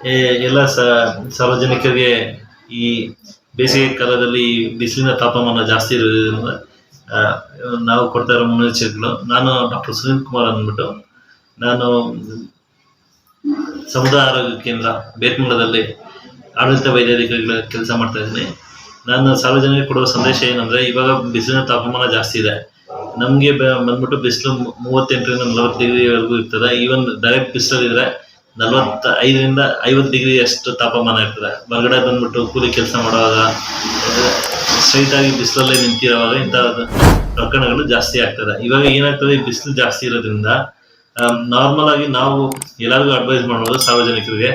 ಏ, ಎಲ್ಲ ಸಾರ್ವಜನಿಕರಿಗೆ ಈ ಬೇಸಿಗೆ ಕಾಲದಲ್ಲಿ ಬಿಸಿಲಿನ ತಾಪಮಾನ ಜಾಸ್ತಿ ಇರೋದ್ರಿಂದ ನಾವು ಕೊಡ್ತಾ ಇರೋ ಮುನ್ನೆಚ್ಚರಿಕೆಗಳು. ನಾನು ಡಾಕ್ಟರ್ ಸುನೀಲ್ ಕುಮಾರ್ ಅಂದ್ಬಿಟ್ಟು ನಾನು ಸಮುದಾಯ ಆರೋಗ್ಯ ಕೇಂದ್ರ ಬೇತ್ಮೂಲದಲ್ಲಿ ಆಡಳಿತ ವೈದ್ಯಾಧಿಕಾರಿಗಳ ಕೆಲಸ ಮಾಡ್ತಾ ಇದ್ದೀನಿ. ನಾನು ಸಾರ್ವಜನಿಕರಿಗೆ ಕೊಡುವ ಸಂದೇಶ ಏನಂದ್ರೆ ಇವಾಗ ಬಿಸಿಲಿನ ತಾಪಮಾನ ಜಾಸ್ತಿ ಇದೆ. ನಮಗೆ ಬಂದ್ಬಿಟ್ಟು ಬಿಸಿಲು ಮೂವತ್ತೆಂಟರಿಂದ ನಲವತ್ತು ಡಿಗ್ರಿವರೆಗೂ ಇರ್ತದೆ. ಈವನ್ ಡೈರೆಕ್ಟ್ ಬಿಸಿಲಿದ್ರೆ ನಲವತ್ತ ಐದರಿಂದ ಐವತ್ತು ಡಿಗ್ರಿ ಅಷ್ಟು ತಾಪಮಾನ ಇರ್ತದೆ. ಹೊರಗಡೆ ಬಂದ್ಬಿಟ್ಟು ಕೂಲಿ ಕೆಲಸ ಮಾಡುವಾಗ ಸ್ಟ್ರೈಟ್ ಆಗಿ ಬಿಸಿಲಲ್ಲೇ ನಿಂತಿರುವಾಗ ಇಂಥ ಪ್ರಕರಣಗಳು ಜಾಸ್ತಿ ಆಗ್ತದೆ. ಇವಾಗ ಏನಾಗ್ತದೆ? ಬಿಸಿಲು ಜಾಸ್ತಿ ಇರೋದ್ರಿಂದ ನಾರ್ಮಲ್ ಆಗಿ ನಾವು ಎಲ್ಲರಿಗೂ ಅಡ್ವೈಸ್ ಮಾಡ್ಬೋದು ಸಾರ್ವಜನಿಕರಿಗೆ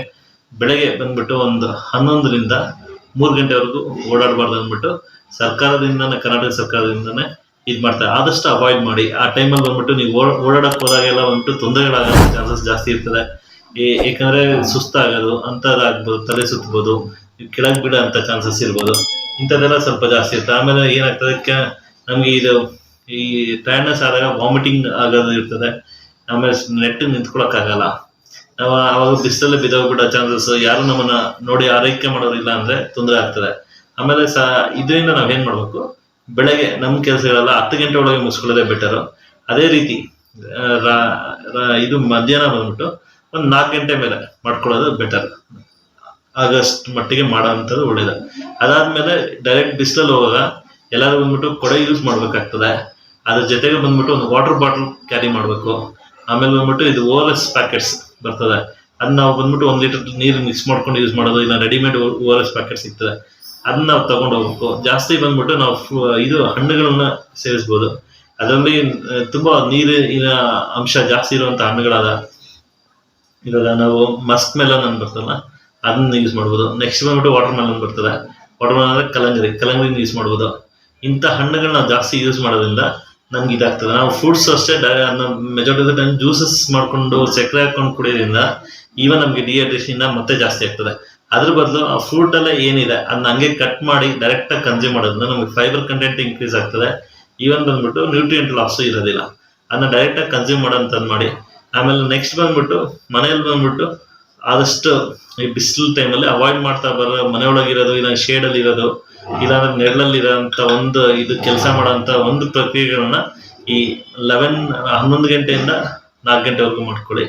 ಬೆಳಗ್ಗೆ ಬಂದ್ಬಿಟ್ಟು ಒಂದು ಹನ್ನೊಂದರಿಂದ ಮೂರು ಗಂಟೆವರೆಗೂ ಓಡಾಡಬಾರ್ದು ಅಂದ್ಬಿಟ್ಟು ಸರ್ಕಾರದಿಂದ ಕರ್ನಾಟಕ ಸರ್ಕಾರದಿಂದನೇ ಇದು ಮಾಡ್ತಾರೆ. ಆದಷ್ಟು ಅವಾಯ್ಡ್ ಮಾಡಿ. ಆ ಟೈಮಲ್ಲಿ ಬಂದ್ಬಿಟ್ಟು ನೀವು ಓಡ್ ಓಡಾಡಕ್ಕೆ ಹೋದಾಗೆಲ್ಲ ಬಂದ್ಬಿಟ್ಟು ತೊಂದರೆಗಳಾಗೋ ಚಾನ್ಸಸ್ ಜಾಸ್ತಿ ಇರ್ತದೆ. ಏಕೆಂದ್ರೆ ಸುಸ್ತಾಗೋದು, ಅಂಥದ್ದಾಗ್ಬೋದು, ತಲೆ ಸುತ್ತಬಹುದು ಕೆಳಗೆ ಬಿಡ ಅಂತ ಚಾನ್ಸಸ್ ಇರ್ಬೋದು. ಇಂಥದ್ದೆಲ್ಲ ಸ್ವಲ್ಪ ಜಾಸ್ತಿ ಇರ್ತದೆ ಆಮೇಲೆ ಏನಾಗ್ತದೆ, ಕ, ನಮಗೆ ಇದು, ಈ ಟೈರ್ಡ್ನೆಸ್ ಆದಾಗ ವಾಮಿಟಿಂಗ್ ಆಗೋದು ಇರ್ತದೆ. ಆಮೇಲೆ ನೆಟ್ ನಿಂತ್ಕೊಳಕ್ಕಾಗಲ್ಲ. ನಾವು ಅವಾಗ ಬಿಸಿಲಲ್ಲಿ ಬಿದ್ದೋಗ್ಬಿಡೋ ಚಾನ್ಸಸ್ ಯಾರು ನಮ್ಮನ್ನ ನೋಡಿ ಆರೈಕೆ ಮಾಡೋರಿಲ್ಲ ಅಂದ್ರೆ ತೊಂದರೆ ಆಗ್ತದೆ. ಆಮೇಲೆ ಸ, ಇದರಿಂದ ನಾವ್ ಏನ್ ಮಾಡ್ಬೇಕು? ಬೆಳಗ್ಗೆ ನಮ್ಮ ಕೆಲಸಗಳೆಲ್ಲ ಹತ್ತು ಗಂಟೆ ಒಳಗೆ ಮುಗಿಸ್ಕೊಳ್ಳೋದೇ ಬೆಟರು ಅದೇ ರೀತಿ ಇದು ಮಧ್ಯಾಹ್ನ ಬಂದ್ಬಿಟ್ಟು ಒಂದು ನಾಲ್ಕು ಗಂಟೆ ಮೇಲೆ ಮಾಡ್ಕೊಳ್ಳೋದು ಬೆಟರ್ ಆಗಸ್ಟ್ ಮಟ್ಟಿಗೆ ಮಾಡೋ ಅಂಥದ್ದು ಒಳ್ಳೇದು. ಅದಾದ್ಮೇಲೆ ಡೈರೆಕ್ಟ್ ಬಿಸಿಲಲ್ಲಿ ಹೋಗುವಾಗ ಎಲ್ಲರೂ ಬಂದ್ಬಿಟ್ಟು ಕೊಡೆ ಯೂಸ್ ಮಾಡ್ಬೇಕಾಗ್ತದೆ. ಅದ್ರ ಜೊತೆಗೆ ಬಂದ್ಬಿಟ್ಟು ಒಂದು ವಾಟರ್ ಬಾಟಲ್ ಕ್ಯಾರಿ ಮಾಡಬೇಕು. ಆಮೇಲೆ ಬಂದ್ಬಿಟ್ಟು ಇದು ಓ ಎಸ್ ಪ್ಯಾಕೆಟ್ಸ್ ಬರ್ತದೆ. ಅದನ್ನ ನಾವು ಬಂದ್ಬಿಟ್ಟು ಒಂದು ಲೀಟರ್ ನೀರು ಮಿಕ್ಸ್ ಮಾಡ್ಕೊಂಡು ಯೂಸ್ ಮಾಡೋದು, ಇಲ್ಲ readymade O R S packet ಸಿಗ್ತದೆ. ಅದನ್ನ ನಾವು ತಗೊಂಡು ಹೋಗ್ಬೇಕು. ಜಾಸ್ತಿ ಬಂದ್ಬಿಟ್ಟು ನಾವು ಇದು ಹಣ್ಣುಗಳನ್ನ ಸೇವಿಸ್ಬೋದು. ಅದರಲ್ಲಿ ತುಂಬ ನೀರಿನ ಅಂಶ ಜಾಸ್ತಿ ಇರುವಂತ ಹಣ್ಣುಗಳಾದ ಇವಾಗ ನಾವು ಮಸ್ಕ್ ಮೆಲನ್ ಅಂತ ಬರ್ತಲ್ಲ, ಅದನ್ನ ಯೂಸ್ ಮಾಡ್ಬೋದು. ನೆಕ್ಸ್ಟ್ ಬಂದ್ಬಿಟ್ಟು ವಾಟರ್ ಮೆಲನ್ ಬರ್ತದೆ. ವಾಟರ್ ಮೆಲನ್ ಅಂದ್ರೆ ಕಲಂಗರಿ ಕಲಂಗರಿನ ಯೂಸ್ ಮಾಡ್ಬೋದು. ಇಂಥ ಹಣ್ಣುಗಳನ್ನ ಜಾಸ್ತಿ ಯೂಸ್ ಮಾಡೋದ್ರಿಂದ ನಮ್ಗೆ ಇದಾಗ್ತದೆ. ನಾವು ಫ್ರೂಟ್ಸ್ ಅಷ್ಟೇ ಮೆಜಾರಿಟಿ ಆಫ್ ಟೈಮ್ ಜ್ಯೂಸಸ್ ಮಾಡ್ಕೊಂಡು, ಸಕ್ಕರೆ ಹಾಕೊಂಡು ಕುಡಿಯೋದ್ರಿಂದ ಈವನ್ ನಮಗೆ ಡಿಹೈಡ್ರೇಷನ್ ಮತ್ತೆ ಜಾಸ್ತಿ ಆಗ್ತದೆ. ಅದ್ರ ಬದಲು ಆ ಫ್ರೂಟ್ ಎಲ್ಲ ಏನಿದೆ, ಅದನ್ನ ಹಂಗೆ ಕಟ್ ಮಾಡಿ ಡೈರೆಕ್ಟ್ ಆಗಿ ಕನ್ಸ್ಯೂಮ್ ಮಾಡೋದ್ರಿಂದ ನಮಗೆ ಫೈಬರ್ ಕಂಟೆಂಟ್ ಇನ್ಕ್ರೀಸ್ ಆಗ್ತದೆ. ಈವನ್ ಬಂದ್ಬಿಟ್ಟು ನ್ಯೂಟ್ರಿಯೆಂಟ್ ಲಾಸ್ ಇರೋದಿಲ್ಲ. ಅದನ್ನ ಡೈರೆಕ್ಟ್ ಆಗಿ ಕನ್ಸ್ಯೂಮ್ ಮಾಡೋಂಥದ್ದು ಮಾಡಿ ಆಮೇಲೆ ನೆಕ್ಸ್ಟ್ ಬಂದ್ಬಿಟ್ಟು, ಮನೆಯಲ್ಲಿ ಬಂದ್ಬಿಟ್ಟು ಆದಷ್ಟು ಈ ಬಿಸಿಲು ಟೈಮಲ್ಲಿ ಅವಾಯ್ಡ್ ಮಾಡ್ತಾ ಬರೋ, ಮನೆಯೊಳಗಿರೋದು, ಇಲ್ಲ ಶೇಡಲ್ಲಿ ಇರೋದು ಇಲ್ಲಾಂದ್ರೆ ನೆರಳಲ್ಲಿ ಇರೋಂಥ ಒಂದು ಇದು ಕೆಲಸ ಮಾಡೋಂಥ ಒಂದು ಪ್ರಕ್ರಿಯೆಗಳನ್ನ ಈ ಲೆವೆನ್ ಹನ್ನೊಂದು ಗಂಟೆಯಿಂದ ನಾಲ್ಕು ಗಂಟೆವರೆಗೂ ಮಾಡ್ಕೊಳ್ಳಿ.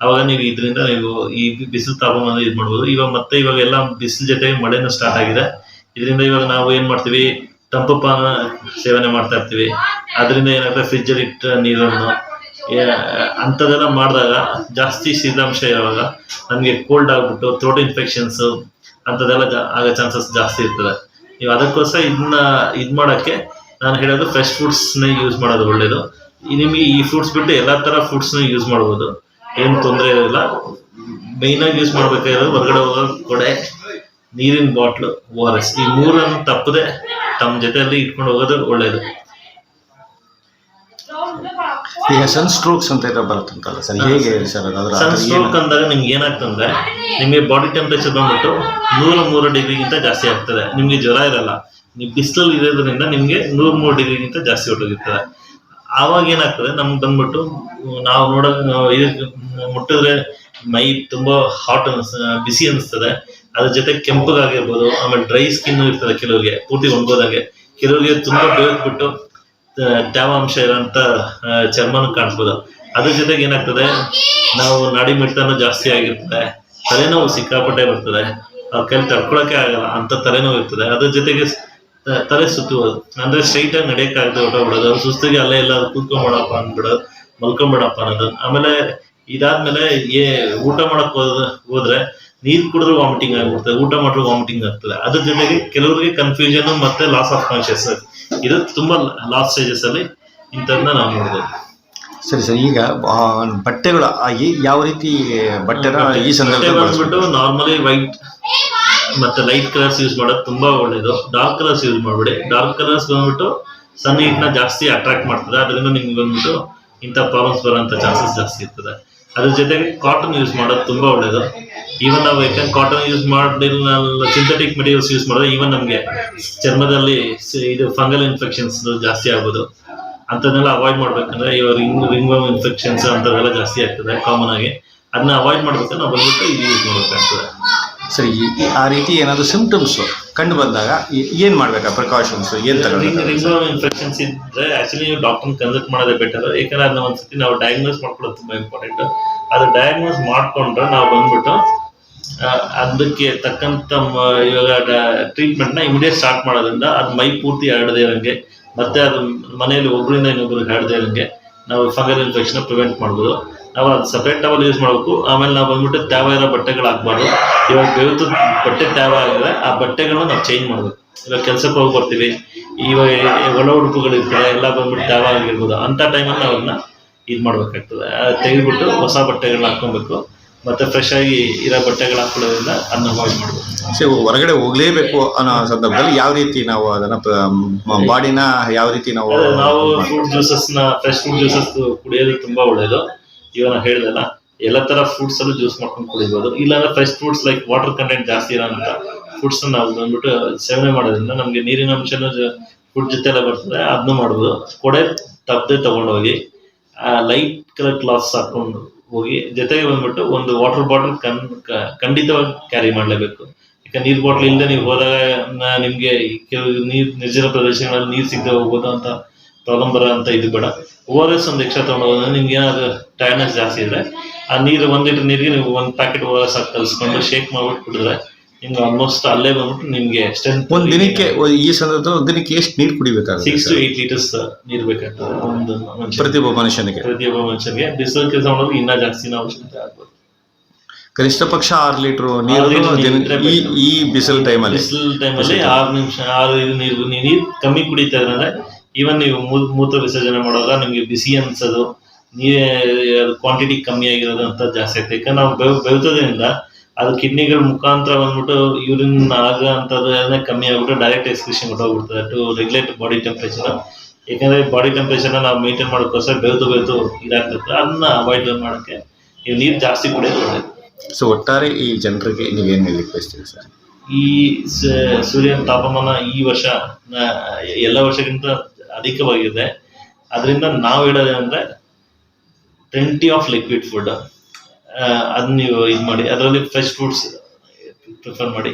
ಅವಾಗ ನೀವು ಇದರಿಂದ ನೀವು ಈ ಬಿಸಿಲು ತಾಪಮಾನ ಇದು ಮಾಡ್ಬೋದು. ಇವಾಗ ಮತ್ತೆ ಇವಾಗ ಎಲ್ಲ ಬಿಸಿಲು ಜೊತೆಗೆ ಮಳೆನೂ ಸ್ಟಾರ್ಟ್ ಆಗಿದೆ. ಇದರಿಂದ ಇವಾಗ ನಾವು ಏನು ಮಾಡ್ತೀವಿ? ತಂಪು ಪಾನ ಸೇವನೆ ಮಾಡ್ತಾ ಇರ್ತೀವಿ. ಅದರಿಂದ ಏನಾಗ್ತದೆ ಫ್ರಿಜ್ ಅಲ್ಲಿ ಇಟ್ಟ ನೀರನ್ನು ಅಂಥದ್ದೆಲ್ಲ ಮಾಡಿದಾಗ ಜಾಸ್ತಿ ಶೀತಾಂಶ ಇರುವಾಗ ನಮಗೆ ಕೋಲ್ಡ್ ಆಗ್ಬಿಟ್ಟು ಥ್ರೋಟ್ ಇನ್ಫೆಕ್ಷನ್ಸ್ ಅಂಥದ್ದೆಲ್ಲ ಜಾ- ಆಗೋ ಚಾನ್ಸಸ್ ಜಾಸ್ತಿ ಇರ್ತದೆ. ನೀವು ಅದಕ್ಕೋಸ್ಕರ ಇದನ್ನ ಇದು ಮಾಡೋಕ್ಕೆ ನಾನು ಹೇಳೋದು ಫ್ರೆಶ್ ಫ್ರೂಟ್ಸ್ನೇ ಯೂಸ್ ಮಾಡೋದು ಒಳ್ಳೇದು. ನಿಮಗೆ ಈ ಫ್ರೂಟ್ಸ್ ಬಿಟ್ಟು ಎಲ್ಲ ಥರ ಫ್ರೂಟ್ಸ್ನ ಯೂಸ್ ಮಾಡ್ಬೋದು. ಏನು ತೊಂದರೆ ಇರೋಲ್ಲ ಮೇಯ್ನಾಗಿ ಯೂಸ್ ಮಾಡ್ಬೇಕಾಗಿರೋದು ಹೊರಗಡೆ ಹೋಗೋ ಕೊಡೆ, ನೀರಿನ ಬಾಟ್ಲು ಓ ಆರ್ ಎಸ್ ಈ ಮೂರನ್ನು ತಪ್ಪದೆ ತಮ್ಮ ಜೊತೆಯಲ್ಲಿ ಇಟ್ಕೊಂಡು ಹೋಗೋದು ಒಳ್ಳೇದು. ಈಗ ಸನ್ ಸ್ಟ್ರೋಕ್ಸ್ ಅಂತ ಏನೋ ಬರುತ್ತಂತಲ್ಲ ಸರ್? ಹೇಗೆ ಸರ್ ಅದು ಅದ್ರ ಸನ್ ಸ್ಟ್ರೋಕ್ ಅಂದಾಗ ನಿಮ್ಗೆ ಏನಾಗ್ತಂದ್ರೆ ನಿಮಗೆ ಬಾಡಿ ಟೆಂಪರೇಚರ್ ಬಂದ್ಬಿಟ್ಟು ನೂರ ಮೂರು ಡಿಗ್ರಿಗಿಂತ ಜಾಸ್ತಿ ಆಗ್ತದೆ. ನಿಮಗೆ ಜ್ವರ ಇರಲ್ಲ. ನೀವು ಬಿಸಿಲಲ್ಲಿ ಇರೋದ್ರಿಂದ ನಿಮಗೆ ನೂರ ಮೂರು ಡಿಗ್ರಿಗಿಂತ ಜಾಸ್ತಿ ಹೊಟ್ಟೋಗಿರ್ತದೆ ಆವಾಗ ಏನಾಗ್ತದೆ? ನಮ್ಗೆ ಬಂದ್ಬಿಟ್ಟು ನಾವು ನೋಡ ಮುಟ್ಟಿದ್ರೆ ಮೈ ತುಂಬಾ ಹಾಟ್ ಅನ್ಸ್ ಬಿಸಿ ಅನಿಸ್ತದೆ. ಅದ್ರ ಜೊತೆ ಕೆಂಪಗಾಗಿರ್ಬೋದು, ಆಮೇಲೆ ಡ್ರೈ ಸ್ಕಿನ್ ಇರ್ತದೆ ಕೆಲವರಿಗೆ, ಪೂರ್ತಿ ಒಣಗೋದಾಗೆ. ಕೆಲವರಿಗೆ ತುಂಬಾ ಬೇವ್ಬಿಟ್ಟು ತೇವಾಂಶ ಇರೋಂಥ ಚರ್ಮನ ಕಾಣಿಸ್ಬೋದು. ಅದ್ರ ಜೊತೆಗೆ ಏನಾಗ್ತದೆ, ನಾವು ನಾಡಿ ಮಿಡ್ತಾನು ಜಾಸ್ತಿ ಆಗಿರ್ತದೆ. ತಲೆನೋವು ಸಿಕ್ಕಾಪಟ್ಟೆ ಬರ್ತದೆ. ಅವ್ರ ಕೈಲಿ ತಡ್ಕೊಳಕ್ಕೆ ಆಗಲ್ಲ, ಅಂತ ತಲೆನೋವು ಇರ್ತದೆ. ಅದ್ರ ಜೊತೆಗೆ ತಲೆ ಸುತ್ತುವುದು ಅಂದ್ರೆ ಸ್ಟ್ರೈಟ್ ಆಗಿ ನಡೆಯಕ್ಕಾಗದೆ ಬಿಡೋದು ಸುಸ್ತಿಗೆ ಅಲ್ಲೇ ಎಲ್ಲ ಕೂತ್ಕೊಂಡ್ಬಿಡಪ್ಪ ಅಂದ್ಬಿಡೋದು ಮಲ್ಕೊಂಡ್ಬಿಡಪ್ಪ ಅನ್ನೋದು. ಆಮೇಲೆ ಇದಾದ್ಮೇಲೆ ಏ ಊಟ ಮಾಡಕ್ ಹೋದ ಹೋದ್ರೆ ನೀರ್ ಕುಡಿದ್ರೆ ವಾಮಿಟಿಂಗ್ ಆಗ್ಬಿಡ್ತದೆ ಊಟ ಮಾಡಿದ್ರೆ ವಾಮಿಟಿಂಗ್ ಆಗ್ತದೆ. ಅದ್ರ ಜೊತೆಗೆ ಕೆಲವರಿಗೆ ಕನ್ಫ್ಯೂಷನ್ ಮತ್ತೆ ಲಾಸ್ ಆಫ್ ಕಾನ್ಶಿಯಸ್ ಇದು ತುಂಬಾ ಲಾಸ್ಟ್ ಸ್ಟೇಜಸ್ ಅಲ್ಲಿ ಇಂಥದನ್ನ ನಾವು ನೋಡ್ಬೋದು. ಸರಿ ಸರ್ ಈಗ ಬಟ್ಟೆಗಳು ಆಗಿ ಯಾವ ರೀತಿ ಬಟ್ಟೆನ ಈ ಸಂದರ್ಭದಲ್ಲಿ ಬಂದ್ಬಿಟ್ಟು? ನಾರ್ಮಲಿ ವೈಟ್ ಮತ್ತೆ ಲೈಟ್ ಕಲರ್ಸ್ ಯೂಸ್ ಮಾಡೋದು ತುಂಬಾ ಒಳ್ಳೇದು. ಡಾರ್ಕ್ ಕಲರ್ಸ್ ಯೂಸ್ ಮಾಡಬೇಡಿ. ಡಾರ್ಕ್ ಕಲರ್ಸ್ ಬಂದ್ಬಿಟ್ಟು ಸನ್ನ ಜಾಸ್ತಿ ಅಟ್ರಾಕ್ಟ್ ಮಾಡ್ತದೆ. ಅದರಿಂದ ನಿಮ್ಗೆ ಬಂದ್ಬಿಟ್ಟು ಇಂಥ ಪ್ರಾಬ್ಲಮ್ಸ್ ಬರೋಂಥ ಚಾನ್ಸಸ್ ಜಾಸ್ತಿ ಇರ್ತದೆ. ಅದ್ರ ಜೊತೆಗೆ ಕಾಟನ್ ಯೂಸ್ ಮಾಡೋದು ತುಂಬಾ ಒಳ್ಳೇದು. ಈವನ್ ನಾವು ಯಾಕಂದ್ರೆ ಕಾಟನ್ ಯೂಸ್ ಮಾಡಿಲ್ಲ ಸಿಂಥೆಟಿಕ್ ಮೆಟೀರಿಯಲ್ಸ್ ಯೂಸ್ ಮಾಡಿದ್ರೆ ಈವನ್ ನಮಗೆ ಚರ್ಮದಲ್ಲಿ ಇದು ಫಂಗಲ್ ಇನ್ಫೆಕ್ಷನ್ಸ್ ಜಾಸ್ತಿ ಆಗ್ಬೋದು. ಅಂಥದ್ದನ್ನೆಲ್ಲ ಅವಾಯ್ಡ್ ಮಾಡ್ಬೇಕಂದ್ರೆ ಇವಾಗ ರಿಂಗ್ ರಿಂಗ್ ಇನ್ಫೆಕ್ಷನ್ಸ್ ಅಂಥವೆಲ್ಲ ಜಾಸ್ತಿ ಆಗ್ತದೆ ಕಾಮನ್ ಆಗಿ. ಅದನ್ನ ಅವಾಯ್ಡ್ ಮಾಡ್ಬೇಕಂದ್ರೆ ನಾವು ಬಂದ್ಬಿಟ್ಟು ಇದು ಯೂಸ್ ಮಾಡ್ಬೇಕಾಗ್ತದೆ. ಸರಿ ಆ ರೀತಿ ಏನಾದರೂ ಸಿಂಪ್ಟಮ್ಸು ಕಂಡು ಬಂದಾಗ ಏನು ಮಾಡ್ಬೇಕಾ ಪ್ರಿಕಾಷನ್ಸ್ ಏನು ರಿಂಗ್ ಇನ್ಫೆಕ್ಷನ್ಸ್ ಇದ್ದರೆ ಆ್ಯಕ್ಚುಲಿ ನೀವು ಡಾಕ್ಟರ್ ಕನ್ಸಲ್ಟ್ ಮಾಡೋದೇ ಬೆಟರ್ ಏಕೆಂದ್ರೆ ಅದನ್ನ ಒಂದ್ಸತಿ ನಾವು ಡಯಾಗ್ನೋಸ್ ಮಾಡ್ಕೊಳ್ಳೋದು ತುಂಬ ಇಂಪಾರ್ಟೆಂಟ್ ಅದು ಡಯಾಗ್ನೋಸ್ ಮಾಡಿಕೊಂಡ್ರೆ ನಾವು ಬಂದ್ಬಿಟ್ಟು ಅದಕ್ಕೆ ತಕ್ಕಂಥ ಇವಾಗ ಟ್ರೀಟ್ಮೆಂಟ್ನ ಇಮಿಡಿಯೇಟ್ ಸ್ಟಾರ್ಟ್ ಮಾಡೋದ್ರಿಂದ ಅದು ಮೈ ಪೂರ್ತಿ ಹರಡದೇ ಇರೋಂಗೆ ಮತ್ತೆ ಅದು ಮನೆಯಲ್ಲಿ ಒಬ್ಬರಿಂದ ಇನ್ನೊಬ್ರಿಗೆ ಹರಡದೇ ಇರೋಂಗೆ ನಾವು ಫಂಗಲ್ ಇನ್ಫೆಕ್ಷನ್ ಪ್ರಿವೆಂಟ್ ಮಾಡ್ಬೋದು. ನಾವು ಅದು ಸಪ್ರೇಟ್ ಟವಲ್ ಯೂಸ್ ಮಾಡಬೇಕು. ಆಮೇಲೆ ನಾವು ಬಂದ್ಬಿಟ್ಟು ತ್ಯಾವ ಇರೋ ಬಟ್ಟೆಗಳು ಹಾಕ್ಬಾರ್ದು. ಇವಾಗ ಬೆವತ್ತು ಬಟ್ಟೆ ತ್ಯಾವ ಆಗಿದ್ರೆ ಆ ಬಟ್ಟೆಗಳನ್ನ ನಾವು ಚೇಂಜ್ ಮಾಡಬೇಕು. ಇವಾಗ ಕೆಲ್ಸಕ್ಕೆ ಹೋಗಿ ಬರ್ತೀವಿ. ಇವಾಗ ಒಳ ಉಡುಪುಗಳು ಇರ್ತದೆ ಎಲ್ಲ ಬಂದ್ಬಿಟ್ಟು ತ್ಯಾವ ಆಗಿರ್ಬೋದು. ಅಂತ ಟೈಮಲ್ಲಿ ನಾವು ಅದನ್ನ ಇದು ಮಾಡ್ಬೇಕಾಗ್ತದೆ. ತೆಗೆದ್ಬಿಟ್ಟು ಹೊಸ ಬಟ್ಟೆಗಳನ್ನ ಹಾಕೊಬೇಕು ಮತ್ತೆ ಫ್ರೆಶ್ ಆಗಿ ಇರೋ ಬಟ್ಟೆಗಳು ಹಾಕೊಳ್ಳೋದ್ರಿಂದ ಅದನ್ನ ಅವಾಯ್ಡ್ ಮಾಡ್ಬೇಕು. ಸೊ ಹೊರಗಡೆ ಹೋಗ್ಲೇಬೇಕು ಅನ್ನೋ ಸಂದರ್ಭದಲ್ಲಿ ಯಾವ ರೀತಿ ನಾವು ಅದನ್ನ ಬಾಡಿನ ಯಾವ ರೀತಿ ನಾವು ನಾವು ಫ್ರೂಟ್ ಜ್ಯೂಸಸ್ನ ಫ್ರೆಶ್ ಫ್ರೂಟ್ ಜ್ಯೂಸಸ್ ಕುಡಿಯೋದು ತುಂಬಾ ಒಳ್ಳೇದು. ಇವಾಗ ನಾ ಹೇಳ್ದಲ್ಲ, ಎಲ್ಲ ತರ ಫ್ರೂಟ್ಸ್ ಅಲ್ಲೂ ಜ್ಯೂಸ್ ಮಾಡ್ಕೊಂಡು ಕುಡಿಬಹುದು ಇಲ್ಲಾಂದ್ರೆ fresh fruits like water content ಜಾಸ್ತಿ ಇರೋಂತ ಫ್ರೂಟ್ಸ್ ನಾವು ಬಂದ್ಬಿಟ್ಟು ಸೇವನೆ ಮಾಡೋದ್ರಿಂದ ನಮ್ಗೆ ನೀರಿನ ಅಂಶನೂ ಫುಡ್ ಜೊತೆ ಎಲ್ಲ ಬರ್ತದೆ ಅದನ್ನು ಮಾಡ್ಬೋದು. ಕೊಡೆ ತಪ್ಪದೆ ತಗೊಂಡೋಗಿ ಲೈಟ್ ಕಲರ್ ಕ್ಲಾತ್ಸ್ ಹಾಕೊಂಡು ಹೋಗಿ, ಜೊತೆಗೆ ಬಂದ್ಬಿಟ್ಟು ಒಂದು ವಾಟರ್ ಬಾಟಲ್ ಕನ್ ಖಂಡಿತವಾಗಿ ಕ್ಯಾರಿ ಮಾಡಲೇಬೇಕು. ಈಗ ನೀರ್ ಬಾಟ್ಲ್ ಇಲ್ಲದೆ ನೀವು ಹೋದಾಗ ನಿಮ್ಗೆ ಕೆಲವು ನೀರ್, ನಿರ್ಜನ ಪ್ರದೇಶಗಳಲ್ಲಿ ನೀರ್ ಸಿಗದೆ ಹೋಗ್ಬೋದು ಅಂತ ಪ್ರಾಬ್ಲಮ್ ಬರೋ ಅಂತ ಇದು ಬೇಡ. ಓ ಆರ್ ಎಸ್ ಒಂದು ಎಕ್ಸ್ಟ್ರಾ ತಗೊಂಡು ನಿಮ್ಗೆ ಏನಾದ್ರು ಟೈರ್ನೆಸ್ ಜಾಸ್ತಿ ಇದ್ರೆ ಆ ನೀರು ಒಂದ್ ಲೀಟರ್ ನೀರಿಗೆ ನೀವು ಒಂದು ಪ್ಯಾಕೆಟ್ ಓ ಆರ್ ಎಸ್ ಹಾಕಿ ಕಲಿಸ್ಕೊಂಡು ಶೇಕ್ ಮಾಡ್ಬಿಟ್ಟು ಕುಡಿದ್ರೆ ನಿಮ್ಗೆ ಆಲ್ಮೋಸ್ಟ್ ಅಲ್ಲೇ ಬಂದ್ಬಿಟ್ಟು ನಿಮ್ಗೆ ಸ್ಟ್ರೆಂತ್ ಒಂದ್ ದಿನಕ್ಕೆ ಈ ಸಂದರ್ಭದಲ್ಲಿ ಒಂದ್ ದಿನಕ್ಕೆ ಎಷ್ಟು ನೀರು ಕುಡಿಬೇಕಾಗುತ್ತೆ ಸಿಕ್ಸ್ ಟು? ಏಟ್ ಲೀಟರ್ಸ್ ನೀರು ಬೇಕಾಗ್ತದೆ ಒಂದು ಪ್ರತಿಯೊಬ್ಬ ಮನುಷ್ಯನಿಗೆ. ಪ್ರತಿಯೊಬ್ಬ ಮನುಷ್ಯನಿಗೆ. ಬಿಸಿಲು ಕೆಲಸ ಮಾಡೋದು ಇನ್ನ ಜಾಸ್ತಿ ನಾವು ಅವಶ್ಯಕತೆ ಆಗ್ಬೋದು ಕನಿಷ್ಠ ಪಕ್ಷ ಆರು ಲೀಟರ್ ನೀರು ಈ ಬಿಸಿಲು ಟೈಮಲ್ಲಿ ಬಿಸಿಲು ಟೈಮಲ್ಲಿ ಆರು ನಿಮಿಷ ಆರು ಇದು ನೀರು ನೀರು ಕಮ್ಮಿ ಕುಡಿತಾ ಇದ್ರೆ ಈವನ್ ನೀವು ಮೂತ್ರ ವಿಸರ್ಜನೆ ಮಾಡುವಾಗ ನಿಮಗೆ ಬಿಸಿ ಅನ್ಸೋದು ನೀರೇ ಕ್ವಾಂಟಿಟಿ ಕಮ್ಮಿ ಆಗಿರೋದು ಅಂತ ಜಾಸ್ತಿ ಆಗ್ತದೆ. ಯಾಕಂದ್ರೆ ನಾವು ಬೆವ್ ಬೆವ್ತೋದ್ರಿಂದ ಅದು ಕಿಡ್ನಿಗಳ ಮುಖಾಂತರ ಬಂದ್ಬಿಟ್ಟು ಯೂರಿನ್ ಆಗ ಅಂತದ್ದು ಕಮ್ಮಿ ಆಗ್ಬಿಟ್ಟು ಡೈರೆಕ್ಟ್ ಎಕ್ಸ್ಕ್ರಿಷನ್ ಹೊಟ್ಟೋಗ್ಬಿಡ್ತದೆ ಟು ರೆಗ್ಯುಲೇಟ್ ಬಾಡಿ ಟೆಂಪ್ರೇಚರ್ ಯಾಕಂದ್ರೆ ಬಾಡಿ ಟೆಂಪ್ರೇಚರ್ನ ನಾವು ಮೇಂಟೈನ್ ಮಾಡೋಕ್ಕೋಸ್ಕರ ಬೆವ್ತು ಬೆವ್ತು ಇದಾಗ್ತದೆ. ಅದನ್ನ ಅವಾಯ್ಡ್ ಮಾಡೋಕ್ಕೆ ನೀವು ನೀರು ಜಾಸ್ತಿ ಕುಡಿಯೋದು ಒಳ್ಳೆಯದು ಸೊ ಒಟ್ಟಾರೆ ಈ ಜನರಿಗೆ ನೀವೇನು ಬಯಸ್ತೀರಿ ಸರ್? ಈ ಸೂರ್ಯನ ತಾಪಮಾನ ಈ ವರ್ಷ ಎಲ್ಲ ವರ್ಷಕ್ಕಿಂತ ಅಧಿಕವಾಗಿದೆ. ಅದರಿಂದ ನಾವು ಹೇಳೋದೇನೆಂದ್ರೆ ಟ್ವೆಂಟಿ ಆಫ್ ಲಿಕ್ವಿಡ್ ಫುಡ್ ಅದನ್ನ ನೀವು ಇದು ಮಾಡಿ, ಅದರಲ್ಲಿ ಫ್ರೆಶ್ ಫ್ರೂಟ್ಸ್ ಪ್ರಿಫರ್ ಮಾಡಿ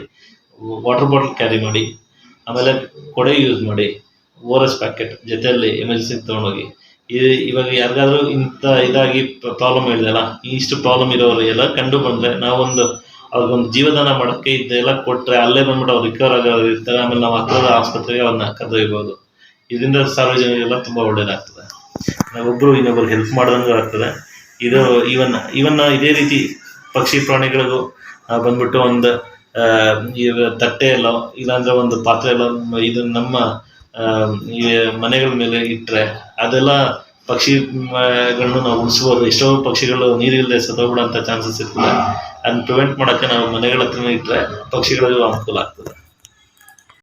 ವಾಟರ್ ಬಾಟಲ್ ಕ್ಯಾರಿ ಮಾಡಿ, ಆಮೇಲೆ ಕೊಡೆ ಯೂಸ್ ಮಾಡಿ ಓ ಎಸ್ ಪ್ಯಾಕೆಟ್ ಜೊತೆಯಲ್ಲಿ ಎಮರ್ಜೆನ್ಸಿ ತೊಗೊಂಡೋಗಿ. ಈ- ಇವಾಗ ಯಾರಿಗಾದ್ರೂ ಇಂಥ ಇದಾಗಿ ಪ್ರಾಬ್ಲಮ್ ಹೇಳಿದೆಲ್ಲ ಇಷ್ಟು ಪ್ರಾಬ್ಲಮ್ ಇರೋರು ಎಲ್ಲ ಕಂಡು ಬಂದ್ರೆ ನಾವೊಂದು ಅವ್ರಿಗೊಂದು ಜೀವದಾನ ಮಾಡೋಕ್ಕೆ ಇದೆಲ್ಲ ಕೊಟ್ಟರೆ ಅಲ್ಲೇ ಬಂದ್ಬಿಟ್ಟು ಅವ್ರು ರಿಕವರ್ ಆಗೋರು ಇರ್ತಾರೆ, ಆಮೇಲೆ ನಾವು ಹತ್ರದ ಆಸ್ಪತ್ರೆಗೆ ಅವ್ರನ್ನ ಕರೆದೊಯ್ಬೋದು ಇದರಿಂದ ಸಾರ್ವಜನಿಕರಿಗೆಲ್ಲ ತುಂಬಾ ಒಳ್ಳೇದಾಗ್ತದೆ. ನಾವೊಬ್ರು ಇನ್ನೊಬ್ರು ಹೆಲ್ಪ್ ಮಾಡ್ದಂಗೂ ಆಗ್ತದೆ. ಇದು ಇವನ್ ಇವನ್ನ ಇದೇ ರೀತಿ ಪಕ್ಷಿ ಪ್ರಾಣಿಗಳಿಗೂ ಬಂದ್ಬಿಟ್ಟು ಒಂದು ತಟ್ಟೆ ಎಲ್ಲ, ಇಲ್ಲಾಂದ್ರೆ ಒಂದು ಪಾತ್ರೆ ಎಲ್ಲ ಇದು ನಮ್ಮ ಮನೆಗಳ ಮೇಲೆ ಇಟ್ಟರೆ ಅದೆಲ್ಲ ಪಕ್ಷಿಗಳನ್ನು ನಾವು ಉಳಿಸ್ಬೋದು ಎಷ್ಟೋ ಪಕ್ಷಿಗಳು ನೀರಿಲ್ಲದೆ ಸತ್ತೋಗ್ಬಿಡೋಂಥ ಚಾನ್ಸಸ್ ಇರ್ತದೆ. ಅದನ್ನ ಪ್ರಿವೆಂಟ್ ಮಾಡೋಕ್ಕೆ ನಾವು ಮನೆಗಳ ಹತ್ರನೇ ಇಟ್ಟರೆ ಪಕ್ಷಿಗಳಿಗೂ ಅನುಕೂಲ ಆಗ್ತದೆ.